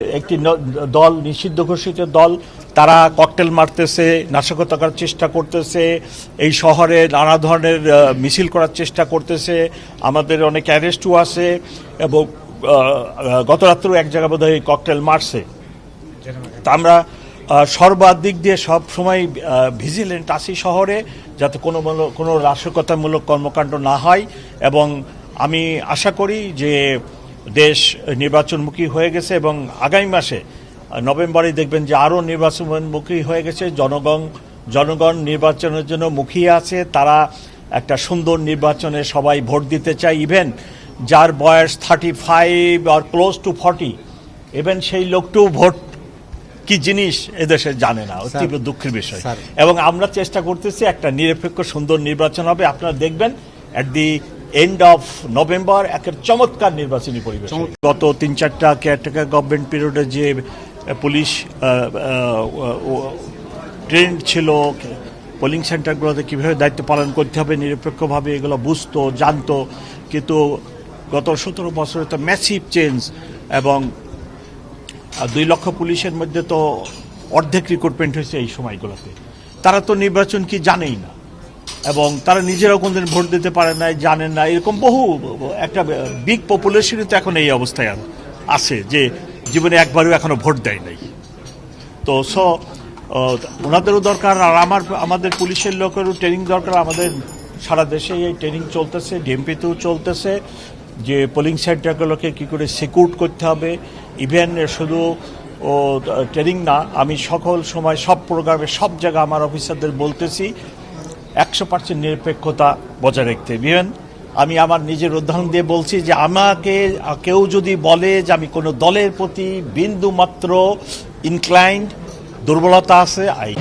একটি দল নিষিদ্ধ ঘোষিত দল তারা ককটেল মারতেছে নাশকতা করার চেষ্টা করতেছে এই শহরে নানা ধরনের মিছিল করার চেষ্টা করতেছে আমাদের অনেক অ্যারেস্টও আছে এবং গত রাত্রেও এক জায়গা বোধহয় ককটেল মারছে। তা আমরা আহ, সর্বাদিক দিয়ে সব সময় ভিজিলেন্ট আছি শহরে যাতে কোনো কোনো নাশকতামূলক কর্মকাণ্ড না হয় এবং আমি আশা করি যে দেশ নির্বাচনমুখী হয়ে গেছে এবং আগামী মাসে নভেম্বরে দেখবেন যে আরও নির্বাচনমুখী হয়ে গেছে। জনগণ জনগণ নির্বাচনের জন্য মুখিয়ে আছে। তারা একটা সুন্দর নির্বাচনে সবাই ভোট দিতে চায়। ইভেন যার বয়স থার্টি ফাইভ আর ক্লোজ টু ফর্টি ইভেন সেই লোকটাও ভোট কি জিনিস এদেশে জানে না। তীব্র দুঃখের বিষয়। এবং আমরা চেষ্টা করতেছি একটা নিরপেক্ষ সুন্দর নির্বাচন হবে। আপনারা দেখবেন at the end of November একের চমৎকার নির্বাচনী পরিবেশ। গত তিন চারটা কেয়ারটেকার গভর্নমেন্ট পিরিয়ডে যে পুলিশ ট্রেন্ড ছিল পোলিং সেন্টারগুলোতে কীভাবে দায়িত্ব পালন করতে হবে, নিরপেক্ষভাবে এগুলো বুঝতো, জানতো। কিন্তু গত সতেরো বছরে তো ম্যাসিভ চেঞ্জ এবং দুই লক্ষ পুলিশের মধ্যে তো অর্ধেক রিক্রুটমেন্ট হয়েছে এই সময়গুলোতে। তারা তো নির্বাচন কি জানেই না। এবং তারা নিজেরাও কোনদিন ভোট দিতে পারে না জানেন না। এরকম বহু, একটা বিগ পপুলেশনই তো এখন এই অবস্থায় আছে যে জীবনে একবারও এখনও ভোট দেয় নাই। তো, সো ওনাদেরও দরকার আর আমার, আমাদের পুলিশের লোকেরও ট্রেনিং দরকার। আমাদের সারা দেশে এই ট্রেনিং চলতেছে ডিএমপিতেও চলতেছে। যে পোলিং সেন্টারগুলোকে কী করে সিকিউর করতে হবে। ইভেন শুধু, ও ট্রেনিং না, আমি সকল সময় সব প্রোগ্রামে সব জায়গায় আমার অফিসারদের বলতেছি একশো পার্সেন্ট নিরপেক্ষতা বজায় রাখতে ইভেন আমি আমার নিজের উদাহরণ দিয়ে বলছি যে আমাকে, কেউ যদি বলে যে আমি কোনো দলের প্রতি বিন্দু মাত্র ইনক্লাইন্ড দুর্বলতা আছে আই